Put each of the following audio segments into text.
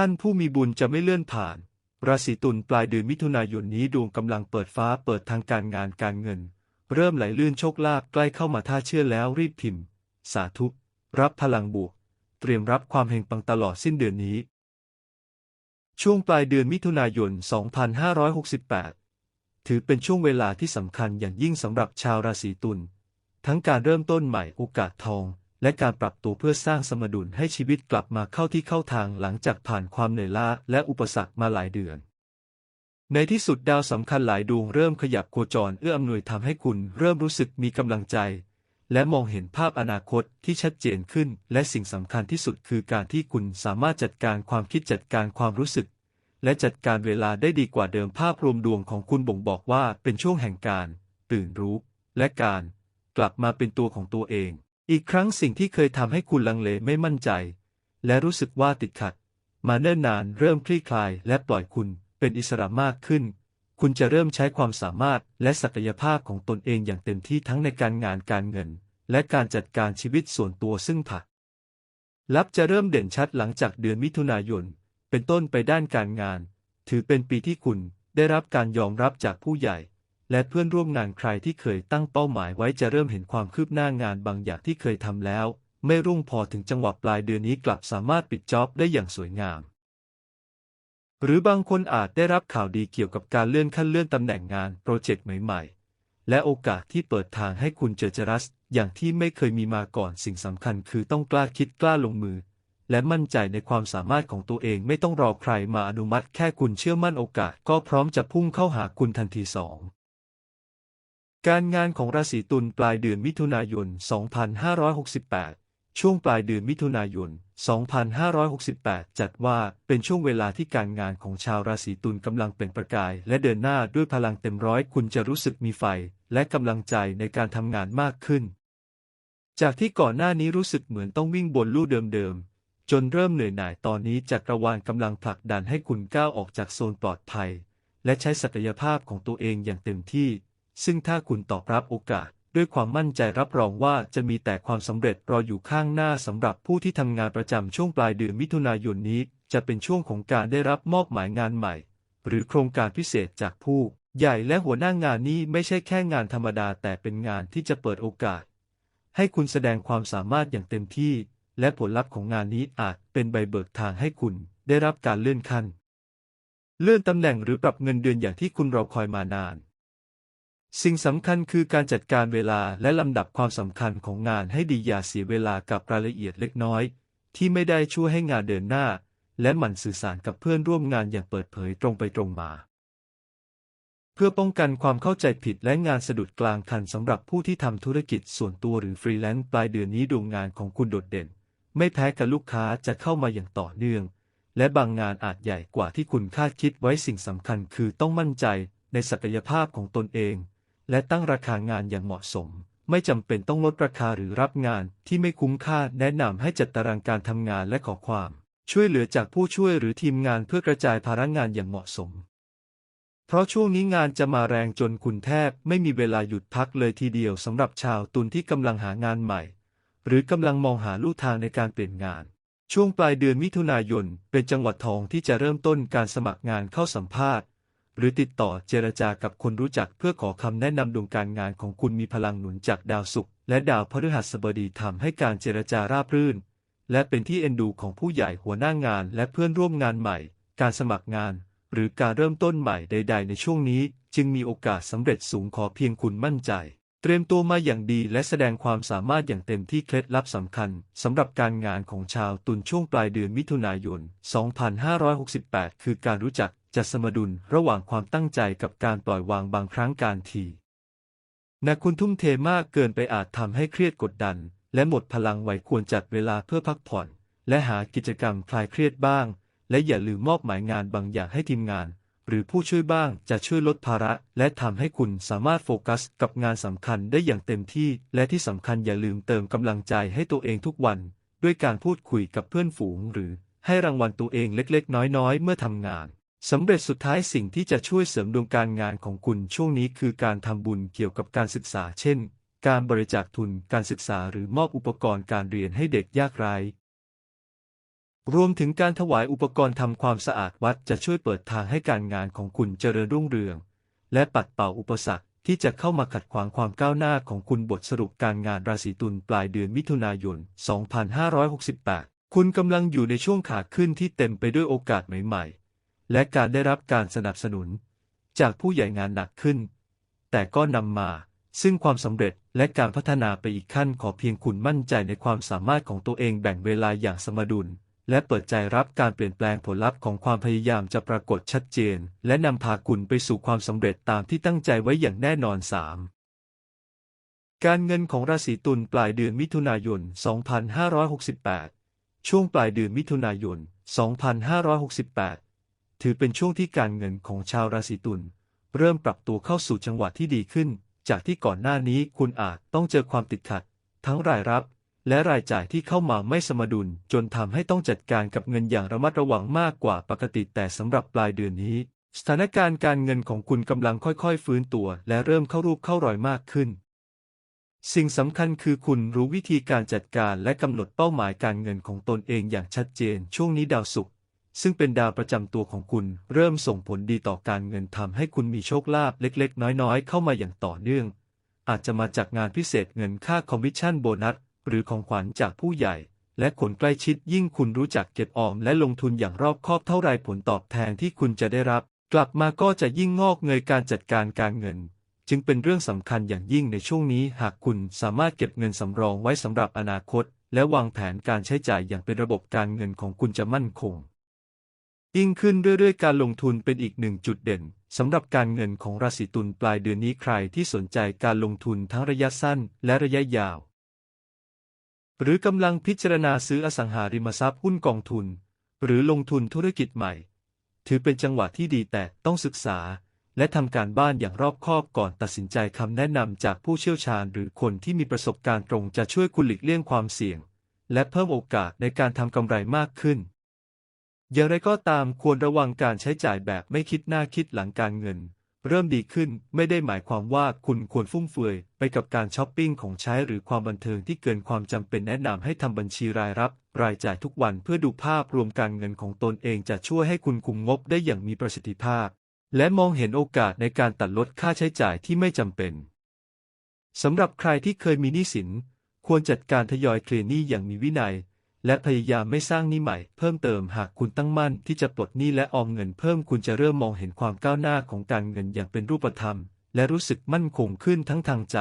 ท่านผู้มีบุญจะไม่เลื่อนผ่าน ราศีตุลปลายเดือนมิถุนายนนี้ดวงกำลังเปิดฟ้าเปิดทางการงานการเงิน เริ่มไหลลื่นโชคลาภใกล้เข้ามาท่าเชื่อแล้วรีบพิมพ์ สาธุ รับพลังบวก เตรียมรับความเฮงปังตลอดสิ้นเดือนนี้ ช่วงปลายเดือนมิถุนายน 2568 ถือเป็นช่วงเวลาที่สำคัญอย่างยิ่งสำหรับชาวราศีตุลทั้งการเริ่มต้นใหม่โอกาสทอง และการปรับตัวเพื่อสร้างสมดุลให้ชีวิตกลับมาเข้าที่เข้าทางหลังจากผ่านความเหนื่อยล้าและอุปสรรคมาหลายเดือน ในที่สุดดาวสำคัญหลายดวงเริ่มขยับโคจรเอื้ออำนวยทำให้คุณเริ่มรู้สึกมีกำลังใจ และมองเห็นภาพอนาคตที่ชัดเจนขึ้น และสิ่งสำคัญที่สุดคือการที่คุณสามารถจัดการความคิดจัดการความรู้สึก และจัดการเวลาได้ดีกว่าเดิมภาพรวมดวงของคุณบ่งบอกว่าเป็นช่วงแห่งการ ตื่นรู้ และการ กลับมาเป็นตัวของตัวเอง อีกครั้งสิ่งที่เคยทำให้คุณลังเลไม่มั่นใจ และรู้สึกว่าติดขัด มาเนิ่นนานเริ่มคลี่คลายและปล่อยคุณเป็นอิสระมากขึ้น คุณจะเริ่มใช้ความสามารถและศักยภาพของตนเองอย่างเต็มที่ทั้งในการงานการเงิน และการจัดการชีวิตส่วนตัวซึ่งผักลับจะเริ่มเด่นชัดหลังจากเดือนมิถุนายน เป็นต้นไปด้านการงาน ถือเป็นปีที่คุณได้รับการยอมรับจากผู้ใหญ่ และเพื่อนร่วมงานใครที่เคยตั้งเป้าหมายไว้จะเริ่มเห็นความคืบหน้างานบางอย่างที่เคยทำแล้ว ไม่รุ่งพอถึงจังหวะปลายเดือนนี้กลับสามารถปิดจ็อบได้อย่างสวยงาม หรือบางคนอาจได้รับข่าวดีเกี่ยวกับการเลื่อนขั้นเลื่อนตำแหน่งงานโปรเจกต์ใหม่ๆ และโอกาสที่เปิดทางให้คุณเจอจรัส อย่างที่ไม่เคยมีมาก่อนสิ่งสำคัญคือต้องกล้าคิดกล้าลงมือ และมั่นใจในความสามารถของตัวเองไม่ต้องรอใครมาอนุมัติ แค่คุณเชื่อมั่นโอกาส ก็พร้อมจะพุ่งเข้าหาคุณทันทีสอง การงานของราศีตุลปลายเดือนมิถุนายน 2568 ช่วงปลายเดือนมิถุนายน 2568 จัดว่าเป็นช่วงเวลาที่การงานของชาวราศีตุลกำลังเป็นประกาย และเดินหน้าด้วยพลังเต็มร้อยคุณจะรู้สึกมีไฟ และกำลังใจในการทำงานมากขึ้น จากที่ก่อนหน้านี้รู้สึกเหมือนต้องวิ่งบนลู่เดิมๆ จนเริ่มเหนื่อยหน่ายตอนนี้จักรวาลกำลังผลักดันให้คุณก้าวออกจากโซนปลอดภัย และใช้ศักยภาพของตัวเองอย่างเต็มที่ ซึ่งถ้าคุณตอบรับโอกาส ด้วยความมั่นใจรับรองว่าจะมีแต่ความสำเร็จรออยู่ข้างหน้าสำหรับผู้ที่ทำงานประจำช่วงปลายเดือนมิถุนายนนี้ จะเป็นช่วงของการได้รับมอบหมายงานใหม่ หรือโครงการพิเศษจากผู้ ใหญ่และหัวหน้างานนี้ไม่ใช่แค่งานธรรมดาแต่เป็นงานที่จะเปิดโอกาส ให้คุณแสดงความสามารถอย่างเต็มที่ และผลลัพธ์ของงานนี้อาจเป็นใบเบิกทางให้คุณได้รับการเลื่อนขั้น เลื่อนตำแหน่งหรือปรับเงินเดือนอย่างที่คุณรอคอยมานาน สิ่งสำคัญคือการจัดการเวลาและลำดับความสำคัญของงานให้ดีอย่าเสียเวลากับรายละเอียดเล็กน้อย ที่ไม่ได้ช่วยให้งานเดินหน้า และหมั่นสื่อสารกับเพื่อนร่วมงานอย่างเปิดเผยตรงไปตรงมา เพื่อป้องกันความเข้าใจผิดและงานสะดุดกลางคันสำหรับผู้ที่ทำธุรกิจส่วนตัวหรือฟรีแลนซ์ปลายเดือนนี้ดวงงานของคุณโดดเด่น ไม่แพ้กับลูกค้าจะเข้ามาอย่างต่อเนื่อง และบางงานอาจใหญ่กว่าที่คุณคาดคิดไว้สิ่งสำคัญคือต้องมั่นใจในศักยภาพของตนเอง และตั้งราคางานอย่างเหมาะสม ไม่จำเป็นต้องลดราคาหรือรับงานที่ไม่คุ้มค่าแนะนำให้จัดตารางการทำงานและขอความ ช่วยเหลือจากผู้ช่วยหรือทีมงานเพื่อกระจายภาระงานอย่างเหมาะสม เพราะช่วงนี้งานจะมาแรงจนคุณแทบไม่มีเวลาหยุดพักเลยทีเดียวสำหรับชาวตุลที่กำลังหางานใหม่ หรือกำลังมองหาลู่ทางในการเปลี่ยนงานช่วงปลายเดือนมิถุนายน เป็นจังหวัดทองที่จะเริ่มต้นการสมัครงานเข้าสัมภาษณ์ หรือติดต่อเจรจากับคนรู้จักเพื่อขอคำแนะนำดวงการงานของคุณมีพลังหนุนจากดาวศุกร์และดาวพฤหัสบดีทำให้การเจรจาราบรื่น และเป็นที่เอ็นดูของผู้ใหญ่หัวหน้างานและเพื่อนร่วมงานใหม่ การสมัครงาน หรือการเริ่มต้นใหม่ใด ๆ ในช่วงนี้ จึงมีโอกาสสำเร็จสูงขอเพียงคุณมั่นใจ เตรียมตัวมาอย่างดีและแสดงความสามารถอย่างเต็มที่เคล็ดลับสำคัญสำหรับการงานของชาวตุลช่วงปลายเดือนมิถุนายน 2568 คือการรู้จัก จัดสมดุลระหว่างความตั้งใจกับการปล่อยวางบางครั้งการทีนะคุณทุ่มเทมากเกินไปอาจทำให้เครียดกดดัน และหมดพลังไหวควรจัดเวลาเพื่อพักผ่อน และหากิจกรรมคลายเครียดบ้าง และอย่าลืมมอบหมายงานบางอย่างให้ทีมงาน หรือผู้ช่วยบ้างจะช่วยลดภาระ และทำให้คุณสามารถโฟกัสกับงานสำคัญได้อย่างเต็มที่ และที่สำคัญอย่าลืมเติมกำลังใจให้ตัวเองทุกวัน ด้วยการพูดคุยกับเพื่อนฝูง หรือให้รางวัลตัวเองเล็กๆ น้อยๆ เมื่อทำงาน สำเร็จสุดท้ายสิ่งที่จะช่วยเสริมดวงการงานของคุณช่วงนี้คือการทำบุญเกี่ยวกับการศึกษา เช่น การบริจาคทุนการศึกษาหรือมอบอุปกรณ์การเรียนให้เด็กยากไร้ รวมถึงการถวายอุปกรณ์ทำความสะอาดวัดจะช่วยเปิดทางให้การงานของคุณเจริญรุ่งเรือง และปัดเป่าอุปสรรคที่จะเข้ามาขัดขวางความก้าวหน้าของคุณบทสรุปการงานราศีตุลปลายเดือนมิถุนายน 2568 คุณกำลังอยู่ในช่วงขาขึ้นที่เต็มไปด้วยโอกาสใหม่ๆ และการได้รับการสนับสนุน จากผู้ใหญ่งานหนักขึ้น แต่ก็นำมา ซึ่งความสำเร็จและการพัฒนาไปอีกขั้นขอเพียงคุณมั่นใจในความสามารถของตัวเองแบ่งเวลาอย่างสมดุล และเปิดใจรับการเปลี่ยนแปลงผลลัพธ์ของความพยายามจะปรากฏชัดเจน และนำพาคุณไปสู่ความสำเร็จตามที่ตั้งใจไว้อย่างแน่นอน 3. การเงินของราศีตุลปลายเดือนมิถุนายน 2568 ช่วงปลายเดือนมิถุนายน 2568 ถือเป็นช่วงที่การเงินของชาวราศีตุลเริ่มปรับตัวเข้าสู่จังหวะที่ดีขึ้น จากที่ก่อนหน้านี้คุณอาจต้องเจอความติดขัด ทั้งรายรับ และรายจ่ายที่เข้ามาไม่สมดุล จนทำให้ต้องจัดการกับเงินอย่างระมัดระวังมากกว่าปกติแต่สำหรับปลายเดือนนี้ สถานการณ์การเงินของคุณกำลังค่อยๆ ฟื้นตัว และเริ่มเข้ารูปเข้ารอยมากขึ้น สิ่งสำคัญคือคุณรู้วิธีการจัดการและกำหนดเป้าหมายการเงินของตนเองอย่างชัดเจน ช่วงนี้ดาวศุกร์ ซึ่งเป็นดาวประจำตัวของคุณ เริ่มส่งผลดีต่อการเงินทำให้คุณมีโชคลาภเล็กๆ น้อยๆ เข้ามาอย่างต่อเนื่อง อาจจะมาจากงานพิเศษเงินค่าคอมมิชชั่นโบนัส หรือของขวัญจากผู้ใหญ่ และคนใกล้ชิดยิ่งคุณรู้จักเก็บออมและลงทุนอย่างรอบคอบเท่าไรผลตอบแทนที่คุณจะได้รับ กลับมาก็จะยิ่งงอกเงยการจัดการการเงิน จึงเป็นเรื่องสำคัญอย่างยิ่งในช่วงนี้ หากคุณสามารถเก็บเงินสำรองไว้สำหรับอนาคต และวางแผนการใช้จ่ายอย่างเป็นระบบการเงินของคุณจะมั่นคง ยิ่งขึ้นเรื่อยๆ การลงทุนเป็นอีกหนึ่งจุดเด่นสำหรับการเงินของราศีตุลปลายเดือนนี้ใครที่สนใจการลงทุนทั้งระยะสั้นและระยะยาว หรือกำลังพิจารณาซื้ออสังหาริมทรัพย์หุ้นกองทุน หรือลงทุนธุรกิจใหม่ ถือเป็นจังหวะที่ดีแต่ต้องศึกษา และทำการบ้านอย่างรอบคอบก่อนตัดสินใจคำแนะนำจากผู้เชี่ยวชาญ หรือคนที่มีประสบการณ์ตรงจะช่วยคุณหลีกเลี่ยงความเสี่ยง และเพิ่มโอกาสในการทำกำไรมากขึ้น อย่างไรก็ตามควรระวังการใช้จ่ายแบบไม่คิดหน้าคิดหลังการเงิน เริ่มดีขึ้นไม่ได้หมายความว่าคุณควรฟุ่มเฟือยไปกับการช้อปปิ้งของใช้หรือความบันเทิงที่เกินความจำเป็นแนะนำให้ทำบัญชีรายรับ รายจ่ายทุกวันเพื่อดูภาพรวมการเงินของตนเองจะช่วยให้คุณคุมงบได้อย่างมีประสิทธิภาพ และมองเห็นโอกาสในการตัดลดค่าใช้จ่ายที่ไม่จำเป็นสำหรับใครที่เคยมีหนี้สิน ควรจัดการทยอยเคลียร์หนี้อย่างมีวินัย และพยายามไม่สร้างหนี้ใหม่ เพิ่มเติมหากคุณตั้งมั่นที่จะปลดหนี้และออมเงินเพิ่มคุณจะเริ่มมองเห็นความก้าวหน้าของการเงินอย่างเป็นรูปธรรม และรู้สึกมั่นคงขึ้นทั้งทางใจ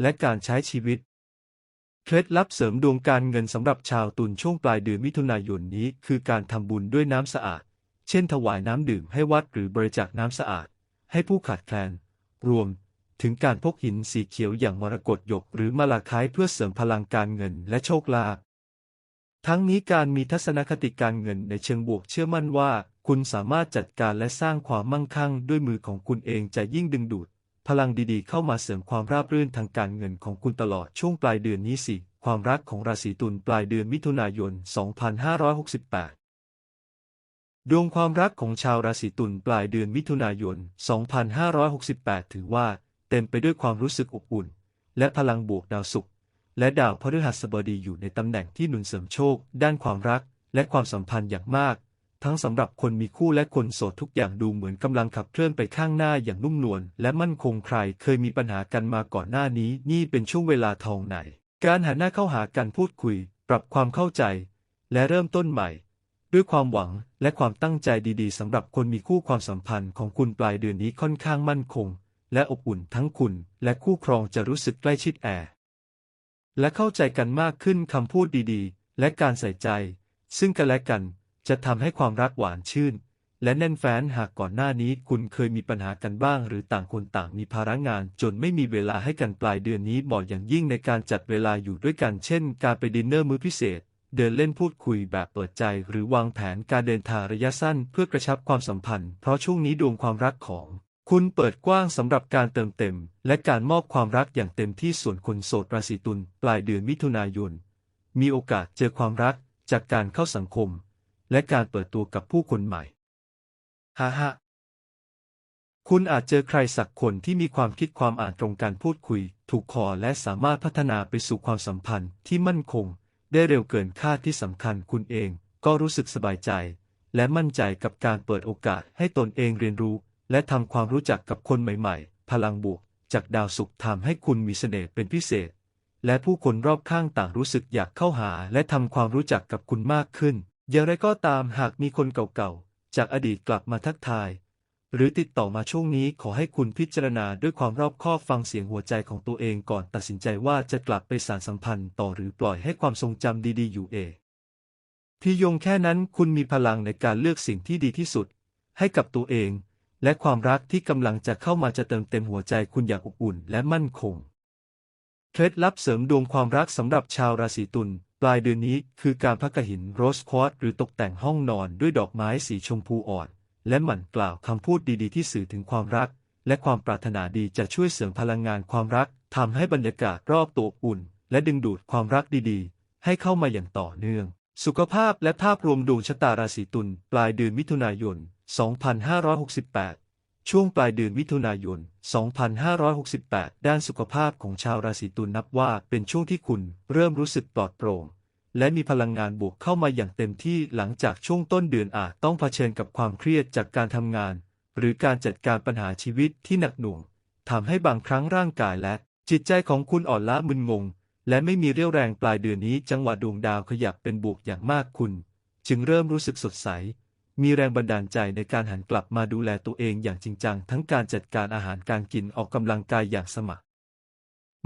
และการใช้ชีวิตเคล็ดลับเสริมดวงการเงินสำหรับชาวตุลช่วงปลายเดือนมิถุนายนนี้คือการทำบุญด้วยน้ำสะอาด เช่นถวายน้ำดื่มให้วัดหรือบริจาคน้ำสะอาด ให้ผู้ขาดแคลน รวม ถึงการพกหินสีเขียวอย่างมรกตหยกหรือมาลาคายเพื่อเสริมพลังการเงินและโชคลาภ ทั้งนี้การมีทัศนคติการเงินในเชิงบวกเชื่อมั่นว่า คุณสามารถจัดการและสร้างความมั่งคั่งด้วยมือของคุณเองจะยิ่งดึงดูด พลังดีๆ เข้ามาเสริมความราบรื่นทางการเงินของคุณตลอดช่วงปลายเดือนนี้สิ ความรักของราศีตุลปลายเดือนมิถุนายน 2568ดวงความรักของชาวราศีตุลปลายเดือนมิถุนายน 2568 ถือว่า เต็มไปด้วยความรู้สึกอบอุ่น และพลังบวกดาวศุกร์ และดาวพฤหัสบดีอยู่ในตำแหน่งที่หนุนเสริมโชค ด้านความรัก และความสัมพันธ์อย่างมาก ทั้งสำหรับคนมีคู่และคนโสดทุกอย่างดูเหมือนกำลังขับเคลื่อนไปข้างหน้าอย่างนุ่มนวลและมั่นคงใครเคยมีปัญหากันมาก่อนหน้านี้ นี่เป็นช่วงเวลาทองไหน การหันหน้าเข้าหากันพูดคุย ปรับความเข้าใจ และเริ่มต้นใหม่ ด้วยความหวังและความตั้งใจดีๆสำหรับคนมีคู่ความสัมพันธ์ของคุณปลายเดือนนี้ค่อนข้างมั่นคง และอบอุ่นทั้งคุณและคู่ครองจะรู้สึกใกล้ชิดแอ และเข้าใจกันมากขึ้นคำพูดดีๆ และการใส่ใจ ซึ่งกันและกันจะทำให้ความรักหวานชื่น และแน่นแฟ้นหากก่อนหน้านี้คุณเคยมีปัญหากันบ้าง หรือต่างคนต่างมีภาระงาน จนไม่มีเวลาให้กันปลายเดือนนี้เหมาะอย่างยิ่งในการจัดเวลาอยู่ด้วยกัน เช่น การไปดินเนอร์มื้อพิเศษ เดินเล่นพูดคุยแบบเปิดใจ หรือวางแผนการเดินทางระยะสั้น เพื่อกระชับความสัมพันธ์ เพราะช่วงนี้ดวงความรักของ คุณเปิดกว้างสำหรับการเติมเต็ม และการมอบความรักอย่างเต็มที่ส่วนคนโสดราศีตุลปลายเดือนมิถุนายน มีโอกาสเจอความรักจากการเข้าสังคม และการเปิดตัวกับผู้คนใหม่ฮ่าฮ่าคุณอาจเจอใครสักคนที่มีความคิดความอ่านตรงกันพูดคุย ถูกคอและสามารถพัฒนาไปสู่ความสัมพันธ์ที่มั่นคง ได้เร็วเกินคาดที่สำคัญคุณเองก็รู้สึกสบายใจ และมั่นใจกับการเปิดโอกาสให้ตนเองเรียนรู้ และทำความรู้จักกับคนใหม่ๆ พลังบวก จากดาวศุกร์ทำให้คุณมีเสน่ห์เป็นพิเศษ และผู้คนรอบข้างต่างรู้สึกอยากเข้าหาและทำความรู้จักกับคุณมากขึ้น อย่างไรก็ตามหากมีคนเก่าๆ จากอดีตกลับมาทักทาย หรือติดต่อมาช่วงนี้ขอให้คุณพิจารณาด้วยความรอบคอบฟังเสียงหัวใจของตัวเองก่อนตัดสินใจว่าจะกลับไปสานสัมพันธ์ต่อหรือปล่อยให้ความทรงจำดีๆ อยู่เองพี่ยงแค่นั้นคุณมีพลังในการเลือกสิ่งที่ดีที่สุด ให้กับตัวเอง และความรักที่กำลังจะเข้ามาจะเติมเต็มหัวใจคุณอย่างอบอุ่นและมั่นคง เคล็ดลับเสริมดวงความรักสำหรับชาวราศีตุลปลายเดือนนี้คือการพักหินโรสควอตหรือตกแต่งห้องนอนด้วยดอกไม้สีชมพูอ่อน และหมั่นกล่าวคำพูดดีๆที่สื่อถึงความรัก และความปรารถนาดีจะช่วยเสริมพลังงานความรักทำให้บรรยากาศรอบตัวอุ่น และดึงดูดความรักดีๆ ให้เข้ามาอย่างต่อเนื่อง สุขภาพและภาพรวมดวงชะตาราศีตุลปลายเดือนมิถุนายน 2568 ช่วงปลายเดือนมิถุนายน 2568 ด้านสุขภาพของชาวราศีตุลนับว่าเป็นช่วงที่คุณเริ่มรู้สึกปลอดโปร่ง และมีพลังงานบวกเข้ามาอย่างเต็มที่หลังจากช่วงต้นเดือนอาจต้องเผชิญกับความเครียดจากการทำงาน หรือการจัดการปัญหาชีวิตที่หนักหน่วงทำให้บางครั้งร่างกายและ จิตใจของคุณอ่อนล้ามึนงง และไม่มีเรี่ยวแรงปลายเดือนนี้จังหวะดวงดาวขยับเป็นบวกอย่างมากคุณ จึงเริ่มรู้สึกสดใส มีแรงบันดาลใจในการหันกลับมาดูแลตัวเองอย่างจริงจัง ทั้งการจัดการอาหารการกินออกกำลังกายอย่างสมัคร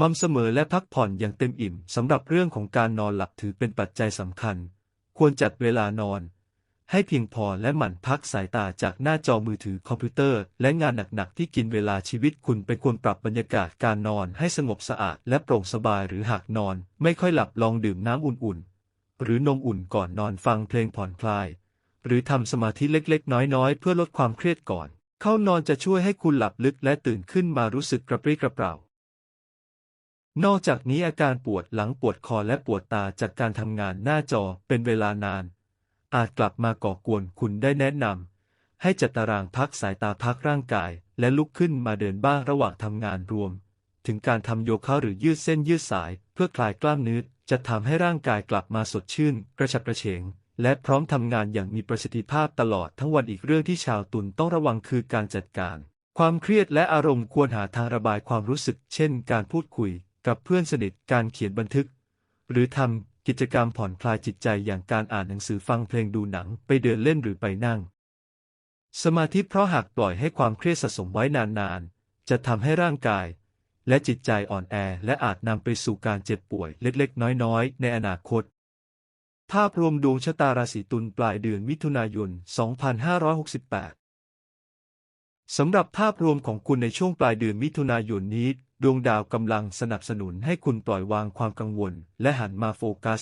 มั่นเสมอและพักผ่อนอย่างเต็มอิ่มสำหรับเรื่องของการนอนหลับถือเป็นปัจจัยสำคัญ ควรจัดเวลานอน ให้เพียงพอและหมั่นพักสายตาจากหน้าจอมือถือคอมพิวเตอร์ และงานหนักๆที่กินเวลาชีวิตคุณไปควรปรับบรรยากาศการนอนให้สงบสะอาดและโปร่งสบายหรือหากนอน ไม่ค่อยหลับลองดื่มน้ำอุ่นๆ หรือนมอุ่นก่อนนอนฟังเพลงผ่อนคลาย หรือทำสมาธิเล็กๆ น้อยๆ เพื่อลดความเครียดก่อน เข้านอนจะช่วยให้คุณหลับลึกและตื่นขึ้นมารู้สึกกระปรี้กระเปร่า นอกจากนี้อาการปวดหลังปวดคอและปวดตาจากการทำงานหน้าจอเป็นเวลานาน อาจกลับมาก่อกวนคุณได้แนะนำให้จัดตารางพักสายตาพักร่างกาย และลุกขึ้นมาเดินบ้างระหว่างทำงานรวม ถึงการทำโยคะหรือยืดเส้นยืดสาย เพื่อคลายกล้ามเนื้อจะทำให้ร่างกายกลับมาสดชื่น กระฉับกระเฉง และพร้อมทำงานอย่างมีประสิทธิภาพตลอดทั้งวันอีกเรื่องที่ชาวตุลต้องระวังคือการจัดการ ความเครียดและอารมณ์ควรหาทางระบายความรู้สึก เช่น การพูดคุยกับเพื่อนสนิทการเขียนบันทึก หรือทำกิจกรรมผ่อนคลายจิตใจอย่างการอ่านหนังสือฟังเพลงดูหนังไปเดินเล่นหรือไปนั่ง สมาธิเพราะหากปล่อยให้ความเครียดสะสมไว้นานๆ จะทำให้ร่างกาย และจิตใจอ่อนแอ และอาจนำไปสู่การเจ็บป่วยเล็กๆ น้อยๆ ในอนาคต ภาพรวมดวงชะตาราศีตุลปลายเดือนมิถุนายน 2568 สำหรับภาพรวมของคุณในช่วงปลายเดือนมิถุนายนนี้ ดวงดาวกำลังสนับสนุนให้คุณปล่อยวางความกังวล และหันมาโฟกัส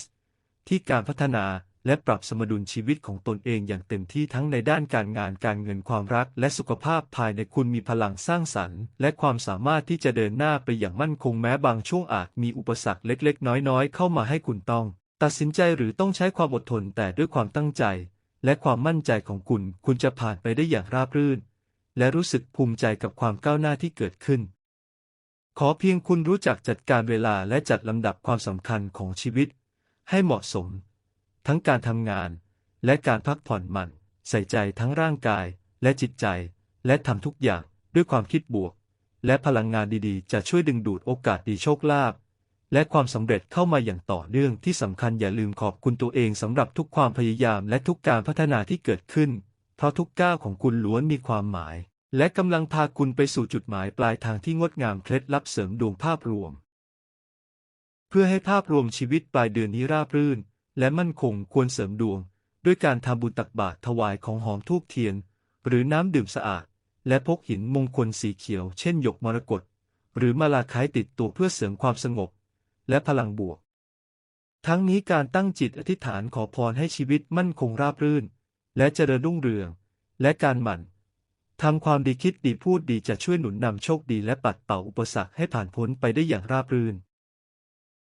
ที่การพัฒนาและปรับสมดุลชีวิตของตนเองอย่างเต็มที่ทั้งในด้านการงานการเงินความรัก และสุขภาพภายในคุณมีพลังสร้างสรรค์ และความสามารถที่จะเดินหน้าไปอย่างมั่นคงแม้บางช่วงอาจมีอุปสรรคเล็กๆ น้อยๆ เข้ามาให้คุณต้อง ตัดสินใจหรือต้องใช้ความอดทนแต่ด้วยความตั้งใจ และความมั่นใจของคุณ คุณจะผ่านไปได้อย่างราบรื่น และรู้สึกภูมิใจกับความก้าวหน้าที่เกิดขึ้น ขอเพียงคุณรู้จักจัดการเวลาและจัดลำดับความสำคัญของชีวิต ให้เหมาะสม ทั้งการทำงาน และการพักผ่อนมัน ใส่ใจทั้งร่างกาย และจิตใจ และทำทุกอย่างด้วยความคิดบวก และพลังงานดีๆ จะช่วยดึงดูดโอกาสดีโชคลาภ และความสำเร็จเข้ามาอย่างต่อเนื่องที่สำคัญอย่าลืมขอบคุณตัวเองสำหรับทุกความพยายามและทุกการพัฒนาที่เกิดขึ้น เพราะทุกก้าวของคุณล้วนมีความหมาย และกำลังพาคุณไปสู่จุดหมายปลายทางที่งดงามเคล็ดลับเสริมดวงภาพรวม เพื่อให้ภาพรวมชีวิตปลายเดือนนี้ราบรื่น และมั่นคงควรเสริมดวง ด้วยการทำบุญตักบาตรถวายของหอมทูบเทียน หรือน้ำดื่มสะอาด และพกหินมงคลสีเขียว เช่นหยกมรกตหรือมาลาคต์ติดตัวเพื่อเสริมความสงบ และพลังบวก ทั้งนี้การตั้งจิตอธิษฐานขอพรให้ชีวิตมั่นคงราบรื่น และเจริญรุ่งเรือง และการหมั่นทำความดีคิดดีพูดดีจะช่วยหนุนนำโชคดีและปัดเป่าอุปสรรคให้ผ่านพ้นไปได้อย่างราบรื่น